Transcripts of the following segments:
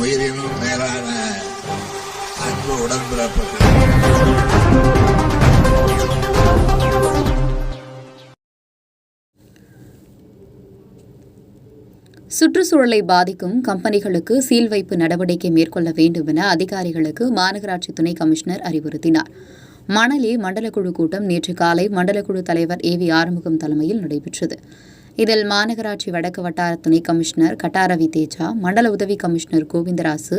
உயிரினும் மேலான அன்பு உடன்பிறப்புகள். சுற்றுச்சூழலை பாதிக்கும் கம்பெனிகளுக்கு சீல் வைப்பு நடவடிக்கை மேற்கொள்ள வேண்டும் என அதிகாரிகளுக்கு மாநகராட்சி துணை கமிஷனர் அறிவுறுத்தினார். மணலி மண்டலக்குழு கூட்டம் நேற்று காலை மண்டலக்குழு தலைவர் ஏ வி ஆறுமுகம் தலைமையில் நடைபெற்றது. இதில் மாநகராட்சி வடக்கு வட்டார துணை கமிஷனர் கட்டாரவி தேஜா மண்டல உதவி கமிஷனர் கோவிந்தராசு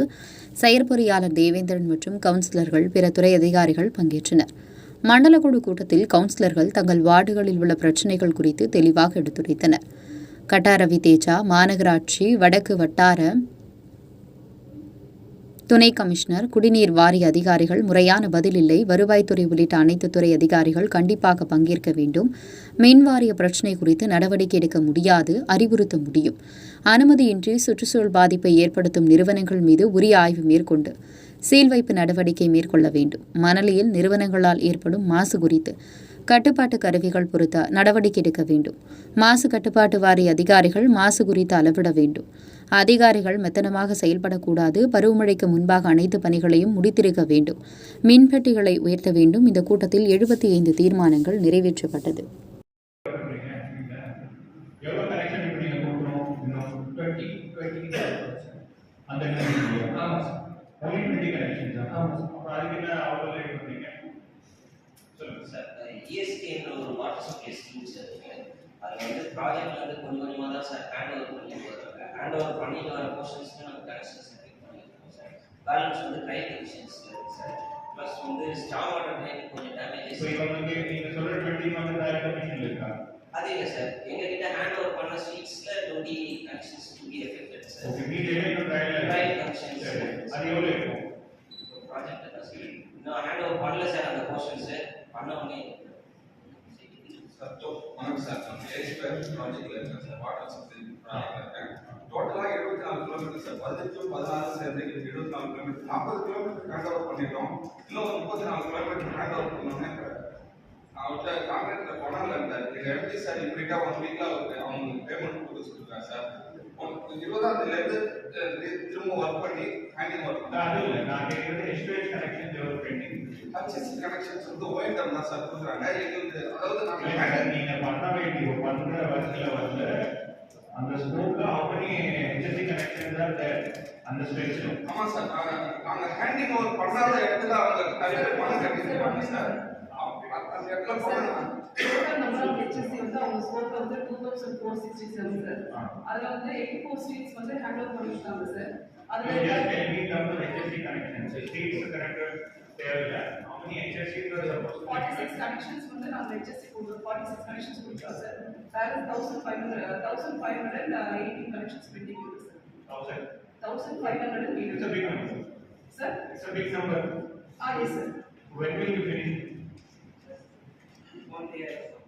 செயற்பொறியாளர் தேவேந்திரன் மற்றும் கவுன்சிலர்கள் பிற துறை அதிகாரிகள் பங்கேற்றனர். மண்டலக்குழு கூட்டத்தில் கவுன்சிலர்கள் தங்கள் வார்டுகளில் உள்ள பிரச்சினைகள் குறித்து தெளிவாக எடுத்துரைத்தனர். கட்டாரவி தேஜா மாநகராட்சி வடக்கு வட்டார துணை கமிஷனர் குடிநீர் வாரிய அதிகாரிகள் முறையான பதில் இல்லை. வருவாய்த்துறை உள்ளிட்ட அனைத்து துறை அதிகாரிகள் கண்டிப்பாக பங்கேற்க வேண்டும். மின் வாரிய பிரச்சினை குறித்து நடவடிக்கை எடுக்க முடியாது அறிவுறுத்த முடியும். அனுமதியின்றி சுற்றுச்சூழல் பாதிப்பை ஏற்படுத்தும் நிறுவனங்கள் மீது உரிய ஆய்வு மேற்கொண்டு சீல் வைப்பு நடவடிக்கை மேற்கொள்ள வேண்டும். மணலியில் நிறுவனங்களால் ஏற்படும் மாசு குறித்து கட்டுப்பாட்டு கருவிகள் பொருத்த நடவடிக்கை எடுக்க வேண்டும். மாசு கட்டுப்பாட்டு வாரிய அதிகாரிகள் மாசு குறித்து அளவிட வேண்டும். அதிகாரிகள் மெத்தனமாக செயல்படக்கூடாது. பருவமழைக்கு முன்பாக அனைத்து பணிகளையும் முடித்திருக்க வேண்டும். மின்பெட்டிகளை உயர்த்த வேண்டும். இந்த கூட்டத்தில் எழுபத்தி ஐந்து தீர்மானங்கள் நிறைவேற்றப்பட்டது. அந்த கனெக்ஷன் ஆமாம் சார் கனெக்ஷன் தான். ஆமாம் சார் அப்புறம் அதுக்கு என்ன அவ்வளோ லேட் பண்ணீங்க இஎஸ்டி என்ற ஒரு ஸ்கீம் சார் இருக்கு அது வந்து ப்ராஜெக்ட்ல வந்து கொஞ்சம் கொஞ்சமாக தான் சார் ஹேண்ட் ஓவர் பண்ணிட்டு வராங்க ஹேண்ட் ஓவர் பண்ணிட்டு வர போர்ஷன்ஸ்க்கு நம்ம கனெக்ஷன்ஸ் செட் பண்ணியிருக்கோம் சார் பேலன்ஸ் வந்து ட்ரை கனெக்ஷன்ஸ்ல இருக்கு சார் ப்ளஸ் வந்து ஸ்டார் வாட்டர் ட்ரைன் கொஞ்சம் டேமேஜஸ் இப்போ இவங்களுக்கு நீங்கள் சொல்கிற டுவெண்ட்டி வந்து டைரக்ட் கனெக்ஷன் இருக்கா? அது இல்லை சார் எங்ககிட்ட ஹேண்ட் ஓவர் பண்ண ஸ்ட்ரீட்ஸ்ல twenty connections to be affected sir okay மீதி இன்னும் ட்ரையல் ட்ரை கனெக்ஷன்ஸ் அது எவ்வளோ இருக்கும்? ப்ராஜெக்ட் இன்னும் ஹேண்ட் ஓவர் பண்ணல சார் அந்த போர்ஷன்ஸ் பண்ண உடனே சார் டோ- வணக்கம் சார் நான் ஏஸ்பேர் ப்ராஜெக்ட்ல இருக்கேன் சார் வாட்டர் சப்ளை ப்ராஜெக்ட்ல இருக்கேன் டோட்டலா இருபத்தி நாலு கிலோமீட்டர் சார் பதினெட்டு பதினாறு சேர்ந்து எங்களுக்கு இருபத்தி நாலு கிலோமீட்டர் நாற்பது கிலோமீட்டர் ஹேண்ட் ஓவர் பண்ணிட்டோம் இன்னும் ஒரு முப்பத்தி நாலு கிலோமீட்டர் ஹேண்ட் ஓவர் பண்ணோம்னா அவர்கிட்ட கான்ட்ராக்ட்ல போனால இருந்தார் எங்க எம்டி சார் இப்படிக்கா ஒன் வீக்ல அவருக்கு அவங்க பேமெண்ட் கொடுக்க சொல்லிருக்காங்க சார் ஒன் இருபதாம் தேதியில இருந்து அஹ், திரும்ப ஒர்க் பண்ணி ஹேண்டிங் ஒர்க் அது இல்லை நான் கேட்குறது எஸ்பிஎஸ் கனெக்ஷன் எவ்வளோ பெண்டிங் ஹச்எஸ்சி கனெக்ஷன்ஸ் வந்து ஓஎன்டம் தான் சார் கொடுக்குறாங்க. எங்களுக்கு அதாவது நாங்க இல்லை சார் நீங்கள் பண்ண வேண்டிய பண்ணுற வரிசையில் வந்து அந்த ஸ்கோப்பில் அவனே ஹெச்எஸ்சி கனெக்ஷன் தான் அந்த அந்த ஸ்ட்ரெச்சில் ஆமா சார் நாங்க நாங்க ஹேண்டிங் ஓவர் பண்ணாத இடத்துல அவங்க நிறைய பணம் கட்டிருக்காங்க சார் அந்த இடத்துல போனா total number of HSC வந்து அவங்க scope ல வந்து 2467 சார். அதுல வந்து 84 streets வந்து hand over பண்ணிருக்காங்க சார். அதுல You just tell me in terms of HSC connections, the streets connected தேவையில்ல. How many HSCs are supposed to be? 46 connections வந்து நாங்க HSC கொடுத்தோம். 46 connections கொடுத்தோம் சார். Balance 1500 1518 connections pending இருக்கு sir. Thousand. 1518. It's a big number. Sir? It's a big number. Ah, yes, sir. When will you finish? One day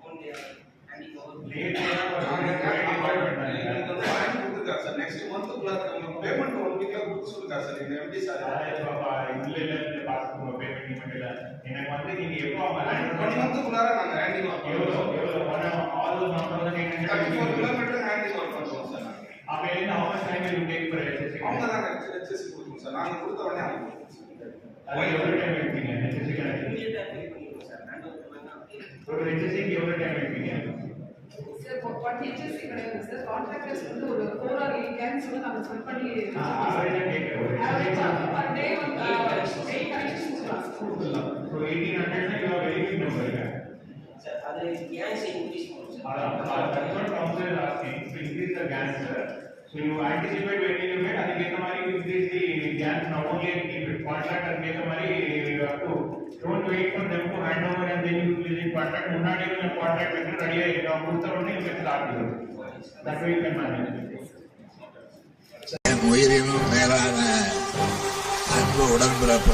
one day handing over Late ஆனா ஒரு நாங்க department எங்களுக்கு வந்து தானே. வாங்கி கொடுத்துருக்காரு சார் நெக்ஸ்ட் மந்த்துக்குள்ள உங்களுக்கு பேமெண்ட் ஒன் வீக்ல கொடுக்க சொல்லிருக்காரு சார் எங்க எம்டி சார் இல்ல இல்ல இல்ல பார்த்துக்கோங்க, payment payment இல்ல. எனக்கு வந்து நீங்க எப்போ ஒன் மந்த்துக்குள்ளார நாங்க ஒர்க் பண்ணுவோம் தேர்ட்டி ஃபோர் கிலோமீட்டர் ஒர்க் பண்ணுவோம் சார். அப்ப என்ன? அவங்க சார் நாங்க கொடுத்த உடனே அவங்க சார் எவ்வளவு எடுப்பீங்க ஒரு எவ்வளவு எடுப்பீங்க? ಸರ್ ಫಾರ್ ಟೀಚರ್ಸ್ ಈ ಕಡೆ ಸರ್ ಕಾಂಟ್ರಾಕ್ಟರ್ಸ್ ಬಂದು ಒಂದು ಕೋಲಾಗಿ ಕ್ಯಾನ್ಸ್ ನಾವು ಸ್ವಲ್ಪ ಪರ್ ಡೇ ಒಂದು eight connections Sir, are the GANs increased? Our concern comes is asking to increase the GAN, sir. So you anticipate when you get, and again, हमारी increase the GAN not only in contract, and again, हमारी you have to don't wait for contract முன்னாடியே contract எடுத்து ரெடியாக இருக்கோம் கொடுத்த உடனே உங்களுக்கு that way can manage உயிரினும் மேலான அன்பு உடன்பிறப்பு